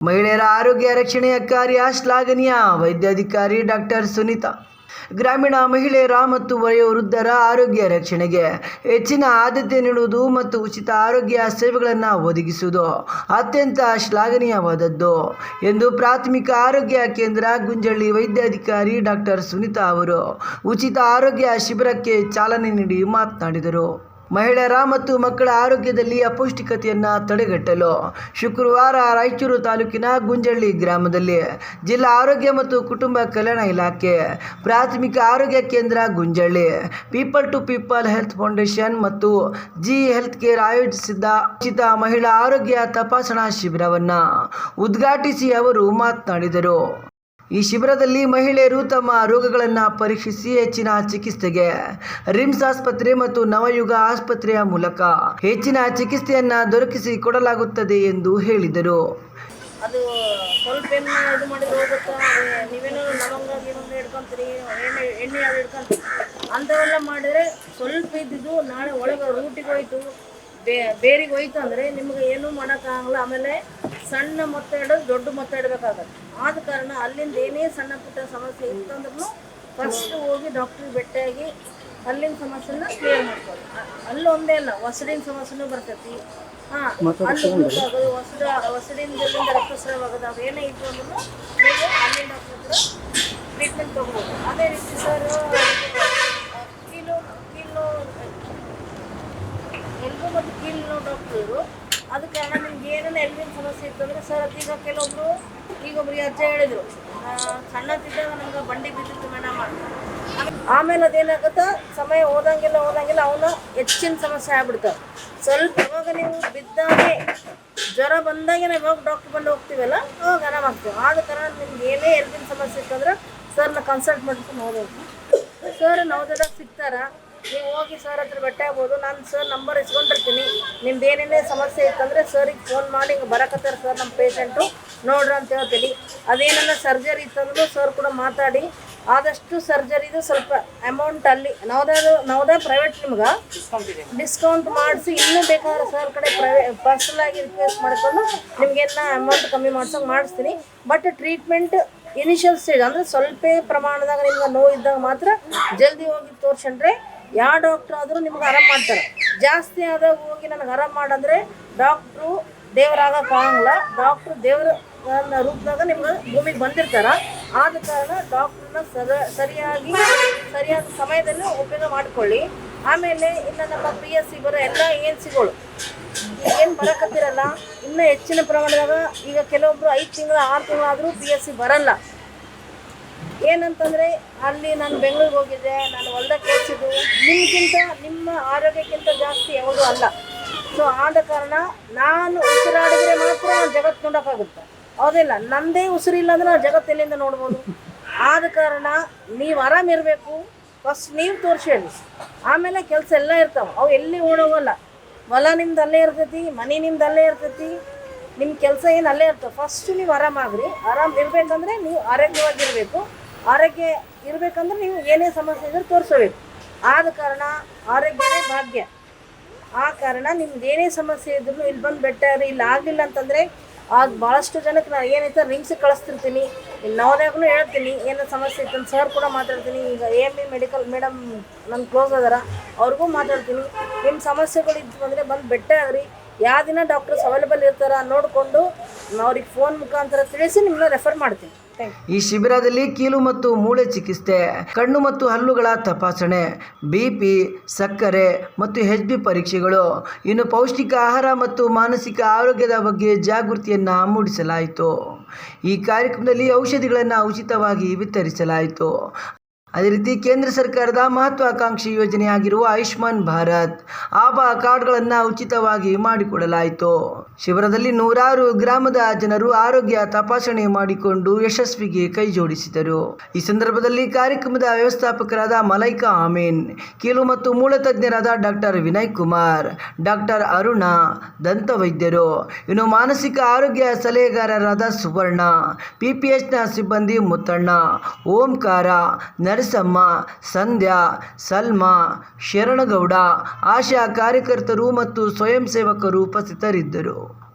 ಮಹಿಳೆಯರ ಆರೋಗ್ಯ ರಕ್ಷಣೆಯ ಕಾರ್ಯ, ಶ್ಲಾಘನೀಯ, ವೈದ್ಯಾಧಿಕಾರಿ ಡಾಕ್ಟರ್ ಸುನೀತಾ. ಗ್ರಾಮೀಣ ಮಹಿಳೆಯರ ಮತ್ತು ವಯೋವೃದ್ಧರ ಆರೋಗ್ಯ ರಕ್ಷಣೆಗೆ ಹೆಚ್ಚಿನ ಆದ್ಯತೆ ನೀಡುವುದು ಮತ್ತು ಉಚಿತ ಆರೋಗ್ಯ ಸೇವೆಗಳನ್ನು ಒದಗಿಸುವುದು ಅತ್ಯಂತ ಶ್ಲಾಘನೀಯವಾದದ್ದು ಎಂದು ಪ್ರಾಥಮಿಕ ಆರೋಗ್ಯ ಕೇಂದ್ರ ಗುಂಜಳ್ಳಿ ವೈದ್ಯಾಧಿಕಾರಿ ಡಾಕ್ಟರ್ ಸುನೀತಾ ಅವರು ಉಚಿತ ಆರೋಗ್ಯ ಶಿಬಿರಕ್ಕೆ ಚಾಲನೆ ನೀಡಿ ಮಾತನಾಡಿದರು. ಮಹಿಳೆಯರ ಮತ್ತು ಮಕ್ಕಳ ಆರೋಗ್ಯದಲ್ಲಿ ಅಪೌಷ್ಟಿಕತೆಯನ್ನು ತಡೆಗಟ್ಟಲು ಶುಕ್ರವಾರ ರಾಯಚೂರು ತಾಲೂಕಿನ ಗುಂಜಳ್ಳಿ ಗ್ರಾಮದಲ್ಲಿ ಜಿಲ್ಲಾ ಆರೋಗ್ಯ ಮತ್ತು ಕುಟುಂಬ ಕಲ್ಯಾಣ ಇಲಾಖೆ, ಪ್ರಾಥಮಿಕ ಆರೋಗ್ಯ ಕೇಂದ್ರ Gunjalli, people to people health foundation ಮತ್ತು ಜಿ ಹೆಲ್ತ್ ಕೇರ್ ಆಯೋಜಿಸಿದ್ದ ಉಚಿತ ಮಹಿಳಾ ಆರೋಗ್ಯ ತಪಾಸಣಾ ಶಿಬಿರವನ್ನು ಉದ್ಘಾಟಿಸಿ ಅವರು ಮಾತನಾಡಿದರು. ಈ ಶಿಬಿರದಲ್ಲಿ ಮಹಿಳೆಯರು ತಮ್ಮ ರೋಗಗಳನ್ನು ಪರೀಕ್ಷಿಸಿ ಹೆಚ್ಚಿನ ಚಿಕಿತ್ಸೆಗೆ ರಿಮ್ಸ್ ಆಸ್ಪತ್ರೆ ಮತ್ತು ನವಯುಗ ಆಸ್ಪತ್ರೆಯ ಮೂಲಕ ಹೆಚ್ಚಿನ ಚಿಕಿತ್ಸೆಯನ್ನು ದೊರಕಿಸಿ ಕೊಡಲಾಗುತ್ತದೆ ಎಂದು ಹೇಳಿದರು. ಅದು ಸ್ವಲ್ಪ ಎಣ್ಣೆ ಇದು ಮಾಡಿದ್ರೆ ನೀವೇನೋ ಲವಂಗ, ಗಿವಂಗ ಎಣ್ಣೆ ಎಣ್ಣೆ ಅದು ಅಂಥವೆಲ್ಲ ಮಾಡಿದರೆ ಸ್ವಲ್ಪ ಇದ್ದಿದ್ದು ನಾಳೆ ಒಳಗೆ ರೂಟಿಗೆ ಹೋಯ್ತು. ಬೇರಿಗೆ ಹೋಯ್ತು ಅಂದರೆ ನಿಮ್ಗೆ ಏನೂ ಮಾಡೋಕ್ಕಾಗಲ್ಲ. ಆಮೇಲೆ ಸಣ್ಣ ಮೊತ್ತ ಇಡೋದು ದೊಡ್ಡ ಮೊತ್ತ ಇಡಬೇಕಾಗತ್ತೆ. ಆದ ಕಾರಣ ಅಲ್ಲಿಂದ ಏನೇ ಸಣ್ಣ ಪುಟ್ಟ ಸಮಸ್ಯೆ ಇತ್ತಂದ್ರೂ ಫಸ್ಟ್ ಹೋಗಿ ಡಾಕ್ಟ್ರಿಗೆ ಭೇಟಿಯಾಗಿ ಅಲ್ಲಿನ ಸಮಸ್ಯೆನ ಕ್ಲಿಯರ್ ಮಾಡ್ಕೊಳ್ಳಿ ಅಲ್ಲೊಂದೇ ಅಲ್ಲಿ ಒಂದೇ ಅಲ್ಲ ಹೊಸಡಿನ ಸಮಸ್ಯೆನೂ ಬರ್ತೈತಿ. ಹಾಂ ಅಲ್ಲಿ ಹೊಸಡ ಹೊಸಡಿಂದ ರಕ್ತಸ್ರಾವ ಆಗೋದು ಅವೇನೇ ಏನೇ ಇತ್ತು ಅಂದ್ರೂ ನೀವು ಅಲ್ಲಿನ ಡಾಕ್ಟರ್ ಹತ್ರ ಟ್ರೀಟ್ಮೆಂಟ್ ತೊಗೋಬೋದು. ಅದೇ ರೀತಿ ಸರ್ ಕೀಲು ಕೀಲು ಎಲ್ಬು ಮತ್ತು ಕೀಲು ಡಾಕ್ಟ್ರು ಅದು ಕಾರಣ ನಿಮ್ಗೆ ಏನೇನು ಎಲ್ಬಿನ ಸಮಸ್ಯೆ ಇತ್ತು ಅಂದರೆ ಸರ್ ಅದೀಗ ಕೆಲವೊಬ್ರು ಈಗ ಒಬ್ರಿಗೆ ಅಜ್ಜ ಹೇಳಿದರು ಸಣ್ಣದಿದ್ದಾಗ ನಮ್ಗೆ ಬಂಡಿ ಬಿದ್ದಿತ್ತು ಮೇಡಮ್ ಆಮೇಲೆ ಅದೇನಾಗುತ್ತೆ, ಸಮಯ ಹೋದಂಗೆಲ್ಲ ಹೋದಂಗೆಲ್ಲ ಅವನ ಹೆಚ್ಚಿನ ಸಮಸ್ಯೆ ಆಗ್ಬಿಡ್ತಾವೆ. ಸ್ವಲ್ಪ ಅವಾಗ ನೀವು ಬಿದ್ದಾಗೆ ಜ್ವರ ಬಂದಾಗೆ ನಾವು ಯಾವಾಗ ಡಾಕ್ಟ್ರ್ ಬಂದು ಹೋಗ್ತೀವಲ್ಲ, ಅವಾಗ ಆರಾಮಾಗ್ತೀವಿ ಆದ ಕಾರಣ ನಿಮ್ಗೆ ಏನೇ ಎಲ್ದಿನ ಸಮಸ್ಯೆ ಇತ್ತಂದ್ರೆ ಸರ್ನ ಕನ್ಸಲ್ಟ್ ಮಾಡ್ಕೊಂಡು ಹೋಗೋದು. ಸರ್ ನಾವು ಸಿಗ್ತಾರ? ನೀವು ಹೋಗಿ ಸರ್ ಹತ್ರ ಭೇಟಿ ಆಗ್ಬೋದು. ನಾನು ಸರ್ ನಂಬರ್ ಇಸ್ಕೊಂಡಿರ್ತೀನಿ. ನಿಮ್ದು ಏನೇನೇ ಸಮಸ್ಯೆ ಇತ್ತಂದರೆ ಸರಿಗೆ ಫೋನ್ ಮಾಡಿ ಹಿಂಗೆ ಬರಕತ್ತಾರ ಸರ್ ನಮ್ಮ ಪೇಷಂಟು ನೋಡ್ರಿ ಅಂತ ಹೇಳ್ತೀನಿ. ಅದೇನೆಲ್ಲ ಸರ್ಜರಿ ಇತ್ತಂದ್ರೂ ಸರ್ ಕೂಡ ಮಾತಾಡಿ. ಆದಷ್ಟು ಸರ್ಜರಿದು ಸ್ವಲ್ಪ ಅಮೌಂಟ್ ಅಲ್ಲಿ ನಾವ್ದಾದ್ರು ನವೋದಯ ಪ್ರೈವೇಟ್ ನಿಮ್ಗೆ? ಡಿಸ್ಕೌಂಟ್ ಮಾಡಿಸಿ ಇನ್ನೂ ಬೇಕಾದ್ರೆ ಸರ್ ಕಡೆ ಪ್ರೈವೇ ಪರ್ಸನಲ್ ಆಗಿ ರಿಕ್ವೆಸ್ಟ್ ಮಾಡ್ಕೊಂಡು ನಿಮಗೆಲ್ಲ ಅಮೌಂಟ್ ಕಮ್ಮಿ ಮಾಡ್ಸೋಕೆ ಮಾಡಿಸ್ತೀನಿ. ಬಟ್ ಟ್ರೀಟ್ಮೆಂಟ್ ಇನಿಷಿಯಲ್ ಸ್ಟೇಜ್ ಅಂದರೆ ಸ್ವಲ್ಪ ಪ್ರಮಾಣದಾಗ ನಿಮ್ಗೆ ನೋವು ಇದ್ದಾಗ ಮಾತ್ರ ಜಲ್ದಿ ಹೋಗಿ ತೋರ್ಸಂಡ್ರೆ ಯಾವ ಡಾಕ್ಟ್ರ್ ಆದರೂ ನಿಮ್ಗೆ ಆರಾಮ್ ಮಾಡ್ತಾರೆ. ಜಾಸ್ತಿ ಆದಾಗ ಹೋಗಿ ನನಗೆ ಆರಾಮ್ ಮಾಡಂದ್ರೆ ಡಾಕ್ಟ್ರು ದೇವರಾಗಕ್ಕಾಗಲ್ಲ ಡಾಕ್ಟ್ರು ದೇವ್ರ ರೂಪದಾಗ ನಿಮ್ಗೆ ಭೂಮಿಗೆ ಬಂದಿರ್ತಾರ. ಆದ ಕಾರಣ ಡಾಕ್ಟ್ರನ್ನ ಸದ ಸರಿಯಾಗಿ, ಸರಿಯಾದ ಸಮಯದಲ್ಲಿ ಉಪಯೋಗ ಮಾಡ್ಕೊಳ್ಳಿ. ಆಮೇಲೆ ಇನ್ನು ನಮ್ಮ ಪಿ ಎಸ್ ಸಿ ಬರೋ ಎಲ್ಲ ಏನು ಸಿಗೋಳು ಏನು ಬರಕತ್ತಿರಲ್ಲ, ಇನ್ನೂ ಹೆಚ್ಚಿನ ಪ್ರಮಾಣದಾಗ ಈಗ ಕೆಲವೊಬ್ಬರು ಐದು ತಿಂಗಳು, ಆರು ತಿಂಗಳಾದರೂ ಪಿ ಎಸ್ ಸಿ ಬರಲ್ಲ. ಏನಂತಂದರೆ, ಅಲ್ಲಿ ನಾನು ಬೆಂಗಳೂರಿಗೆ ಹೋಗಿದ್ದೆ, ನಾನು ಹೊಲ್ದಾಗ ಕೆಲಸಿದ್ದು ನಿಮ್ಗಿಂತ ನಿಮ್ಮ ಆರೋಗ್ಯಕ್ಕಿಂತ ಜಾಸ್ತಿ ಯಾವುದೂ ಅಲ್ಲ. ಸೊ ಆದ ಕಾರಣ ನಾನು ಉಸಿರಾಡಿದ್ರೆ ಮಾತ್ರ ಜಗತ್ತು ನೋಡೋಕ್ಕಾಗುತ್ತೆ ಹೌದಿಲ್ಲ ನಮ್ಮದೇ ಉಸಿರಿಲ್ಲ ಅಂದ್ರೆ ನಾವು ಜಗತ್ತು ಎಲ್ಲಿಂದ ನೋಡ್ಬೋದು? ಆದ ಕಾರಣ ನೀವು ಆರಾಮಿರಬೇಕು ಫಸ್ಟ್ ನೀವು ತೋರಿಸಿ ಆಮೇಲೆ ಕೆಲಸ ಎಲ್ಲ ಇರ್ತಾವೆ. ಅವು ಎಲ್ಲಿ ಓಡೋಗಲ್ಲ ಹೊಲ ನಿಮ್ದು ಅಲ್ಲೇ ಇರ್ತೈತಿ, ಮನೆ ನಿಮ್ದು ಅಲ್ಲೇ ಇರ್ತೈತಿ. ನಿಮ್ಮ ಕೆಲಸ ಏನು ಅಲ್ಲೇ ಇರ್ತವೆ. ಫಸ್ಟ್ ನೀವು ಆರಾಮಾಗ್ರಿ. ಆರಾಮ್ ಇರಬೇಕಂದ್ರೆ ನೀವು ಆರೋಗ್ಯವಾಗಿರಬೇಕು. ಆರೋಗ್ಯ ಇರಬೇಕಂದ್ರೆ ನೀವು ಏನೇ ಸಮಸ್ಯೆ ಇದ್ರೆ ತೋರಿಸಬೇಕು. ಆದ ಕಾರಣ ಆರೋಗ್ಯವೇ ಭಾಗ್ಯ. ಆ ಕಾರಣ ನಿಮ್ದು ಏನೇ ಸಮಸ್ಯೆ ಇದ್ರೂ ಇಲ್ಲಿ ಬಂದು ಬೆಟ್ಟಾರಿ ಇಲ್ಲಿ ಆಗಲಿಲ್ಲ ಅಂತಂದರೆ ಆಗ ಭಾಳಷ್ಟು ಜನಕ್ಕೆ ನಾನು ಏನೈತೆ ರಿಂಗ್ಸ್ ಕಳಿಸ್ತಿರ್ತೀನಿ. ಇಲ್ಲಿ ನವದಾಗೂ ಹೇಳ್ತೀನಿ ಏನೋ ಸಮಸ್ಯೆ ಇತ್ತು ಸರ್ ಕೂಡ ಮಾತಾಡ್ತೀನಿ. ಈಗ A M B medical madam ನನ್ನ ಕ್ಲೋಸ್ ಅದಾರ, ಅವ್ರಿಗೂ ಮಾತಾಡ್ತೀನಿ. ನಿಮ್ಮ ಸಮಸ್ಯೆಗಳು ಇದ್ದು ಅಂದರೆ ಬಂದು ಬೆಟ್ಟ ಆಗ್ರಿ ಯಾವ ದಿನ ಡಾಕ್ಟರ್ಸ್ ಅವೈಲೇಬಲ್ ಇರ್ತಾರ ನೋಡಿಕೊಂಡು ಅವ್ರಿಗೆ ಫೋನ್ ಮುಖಾಂತರ ತಿಳಿಸಿ ನಿಮ್ಮನ್ನ ರೆಫರ್ ಮಾಡ್ತೀನಿ. ಈ ಶಿಬಿರದಲ್ಲಿ ಕೀಲು ಮತ್ತು ಮೂಳೆ ಚಿಕಿತ್ಸೆ, ಕಣ್ಣು ಮತ್ತು ಹಲ್ಲುಗಳ ತಪಾಸಣೆ ಬಿ ಪಿ ಸಕ್ಕರೆ ಮತ್ತು ಹೆಚ್ ಬಿ ಪರೀಕ್ಷೆಗಳು. ಇನ್ನು ಪೌಷ್ಟಿಕ ಆಹಾರ ಮತ್ತು ಮಾನಸಿಕ ಆರೋಗ್ಯದ ಬಗ್ಗೆ ಜಾಗೃತಿಯನ್ನು ಮೂಡಿಸಲಾಯಿತು. ಈ ಕಾರ್ಯಕ್ರಮದಲ್ಲಿ ಔಷಧಿಗಳನ್ನು ಉಚಿತವಾಗಿ ವಿತರಿಸಲಾಯಿತು. ಅದೇ ರೀತಿ ಕೇಂದ್ರ ಸರ್ಕಾರದ ಮಹತ್ವಾಕಾಂಕ್ಷಿ ಯೋಜನೆಯಾಗಿರುವ ಆಯುಷ್ಮಾನ್ ಭಾರತ್, ಆಭಾ ಕಾರ್ಡ್ಗಳನ್ನು ಉಚಿತವಾಗಿ ಮಾಡಿಕೊಡಲಾಯಿತು. ಶಿಬಿರದಲ್ಲಿ ನೂರಾರು ಗ್ರಾಮದ ಜನರು ಆರೋಗ್ಯ ತಪಾಸಣೆ ಮಾಡಿಕೊಂಡು ಯಶಸ್ವಿಗೆ ಕೈ ಜೋಡಿಸಿದರು. ಈ ಸಂದರ್ಭದಲ್ಲಿ ಕಾರ್ಯಕ್ರಮದ ವ್ಯವಸ್ಥಾಪಕರಾದ ಮಲೈಕಾ ಆಮೀನ್ ಕೀಲು ಮತ್ತು ಮೂಲ ತಜ್ಞರಾದ ಡಾಕ್ಟರ್ ವಿನಯ್ ಕುಮಾರ್, ಡಾಕ್ಟರ್ ಅರುಣ ದಂತ ವೈದ್ಯರು ಇನ್ನು ಮಾನಸಿಕ ಆರೋಗ್ಯ ಸಲಹೆಗಾರರಾದ ಸುವರ್ಣ ಪಿಪಿಎಚ್ನ ಸಿಬ್ಬಂದಿ ಮುತ್ತಣ್ಣ, ಓಂಕಾರ ನರಸಮ್ಮ ಸಂಧ್ಯಾ ಸಲ್ಮಾ ಶರಣಗೌಡ ಆಶಾ ಕಾರ್ಯಕರ್ತರು ಮತ್ತು ಸ್ವಯಂ ಸೇವಕರು ಉಪಸ್ಥಿತರಿದ್ದರು.